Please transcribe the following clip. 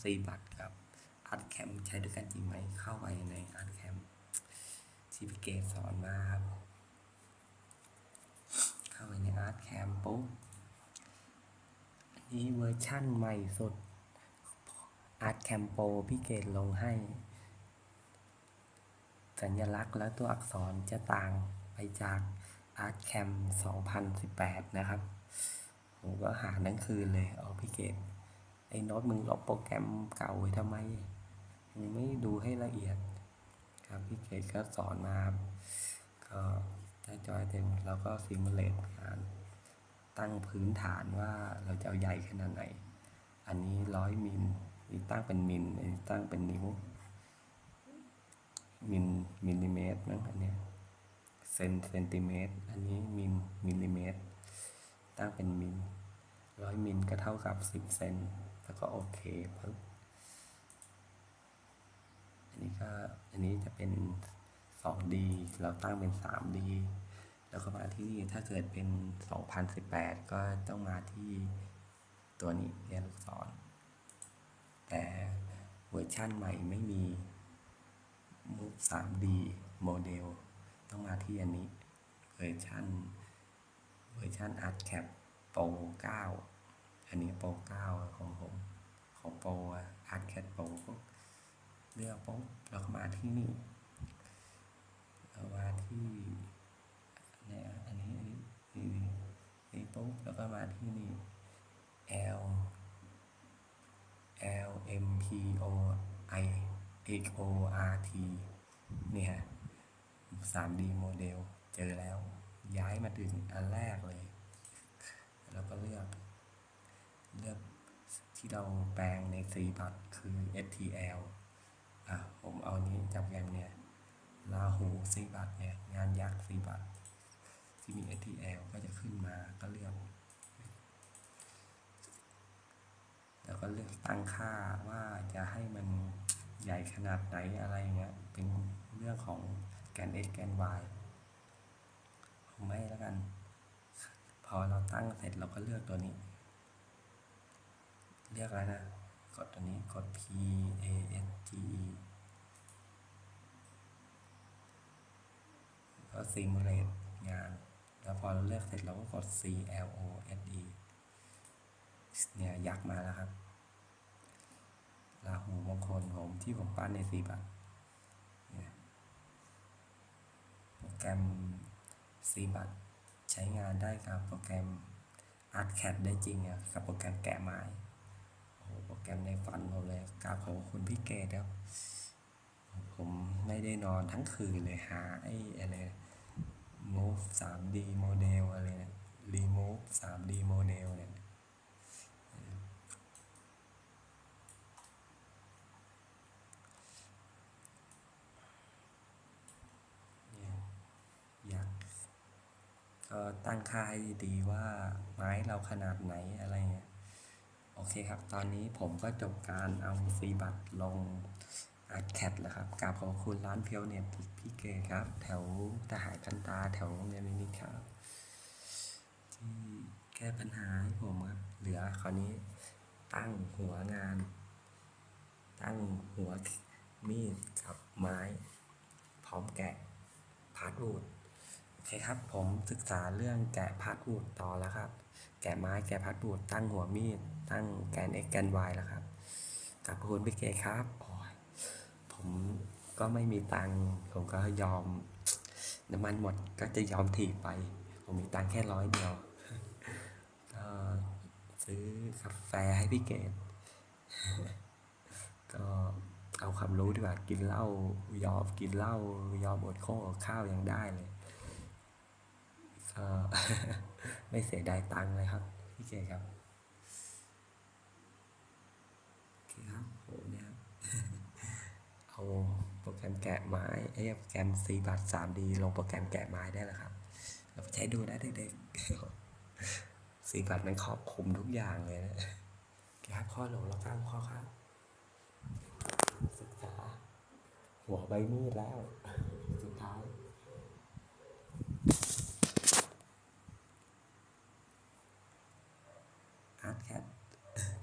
ซีบัตรกับอาร์ตแคมใช้ด้วยกันจริงไหมเข้าไปในอาร์ตแคมที่พี่เกสอนมาครับเข้าไปในอาร์ตแคมปุ๊บอันนี้เวอร์ชั่นใหม่สุดอาร์ตแคมโปพี่เกศลงให้ สัญลักษณ์และตัวอักษรจะต่างไปจาก Art Cam 2018 นะครับ ผมก็หาทั้งคืนเลยเอาพี่เกด ไอ้โน้ตมึงลบโปรแกรมเก่าไว้ทำไมมึงไม่ดูให้ละเอียดครับพี่เกดก็สอนมาครับก็ถ้าจอยเต็มเราก็ซิมูเลตการตั้งพื้นฐานว่าเราจะเอาใหญ่ขนาดไหน อันนี้ร้อยมิลนี่ตั้งเป็นมิลอีตั้งเป็นนิ้วมิลมิลลิเมตรมั้งอันเนี้ยเซนเซนติเมตร อันนี้มิลมิลลิเมตร ตั้งเป็นมิลร้อยมิลก็เท่ากับสิบเซน แล้วก็โอเคปึ๊บอันนี้ก็อันนี้จะเป็น 2D เราตั้งเป็น 3D แล้วก็มาที่นี่ถ้าเกิดเป็น 2018 ก็ต้องมาที่ตัวนี้เรียนลูกศร แต่เวอร์ชั่นใหม่ไม่มี Move 3D โมเดลต้องมาที่อันนี้เวอร์ชันเวอร์ชัน Art Cap Pro 9 อันนี้ Pro 9ของผม ของ Pro อะ Art Cap Pro ปุ๊บเลือกปุ๊บเราก็มาที่นี่ามาที่เนี่ยอันนี้อันนี้นี่นี่ปุ๊บแล้วก็มาที่นี่ L L M P O I X O R T เนี่ย 3D โมเดล เจอแล้ว ย้ายมาถึงอันแรกเลย แล้วก็เลือก เลือกที่เราแปลงในสีบัตรคือ STL อะผมเอานี้จับแกมเนี่ยลาหูสีบัตรเนี่ยงานยักษ์สีบัตรที่มี STL ก็จะขึ้นมาก็เลือกแล้วก็เลือกตั้งค่าว่าจะให้มันใหญ่ขนาดไหนอะไรเงี้ยเป็นเรื่องของแกน x แกน y ผมไม่แล้วกัน พอเราตั้งเสร็จเราก็เลือกตัวนี้ เลือกแล้วนะ กดตัวนี้กด p a s t e ก็ simulate งาน แล้วพอเราเลือกเสร็จเราก็กด c l o s e เนี่ย ยักษ์มาแล้วครับราหูมงคลผมที่ผมปั้นในสีบัตรเนี่ยโปรแกรมสีบัตใช้งานได้กับโปรแกรม ArtCAD ได้จริงอะกับโปรแกรมแกะไม้ โปรแกรมในฝันผมเลยกราบขอบคุณพี่เกดครับ ผมไม่ได้นอนทั้งคืนเลยหาไอ้อะไร move 3D โมเดลอะไรเนี่ย remove 3D โมเดลเนี่ยเนี่ยยักษ์ก็ตั้งค่าให้ดีว่าไม้เราขนาดไหนอะไรเงี้ย โอเคครับ ตอนนี้ผมก็จบการเอาซีบัตรลงอาร์แคทแล้วครับกราบขอบคุณร้านเพียวเน็ตพี่เกดครับ แถวทหารกันตาแถวโรงเรียนมินิครับที่แก้ปัญหาให้ผมครับ เหลือคราวนี้ตั้งหัวงาน ตั้งหัวมีดกับไม้ พร้อมแกะพาร์ทวูด อเคครับ ผมศึกษาเรื่องแกะพาร์ทวูดต่อแล้วครับ แกะไม้แกะพาร์ทวูดตั้งหัวมีด ตั้งแกน x แกน y แล้วครับขอบคุณพี่เกครับโอ้ยผมก็ไม่มีตังค์ผมก็ยอม น้ำมันหมดก็จะยอมถีบไป ผมมีตังค์แค่ร้อยเดียวก็ซื้อกาแฟให้พี่เกดก็เอาความรู้ดีกว่ากินเหล้ายอมกินเหล้ายอมอดข้าวอดข้าวยังได้เลย ก็ไม่เสียดายตังค์เลยครับพี่เกดครับโอเคครับโหเนี่ยเอาโปรแกรมแกะไม้ไอ้ยโปรแกรมซีบัตสามดีลงโปรแกรมแกะไม้ได้แล้วครับเราไปใช้ดูนะเด็กๆซีบัตมันครอบคลุมทุกอย่างเลยนะครับข้อหลงเราตั้งข้อครับศึกษาหัวใบมีดแล้ว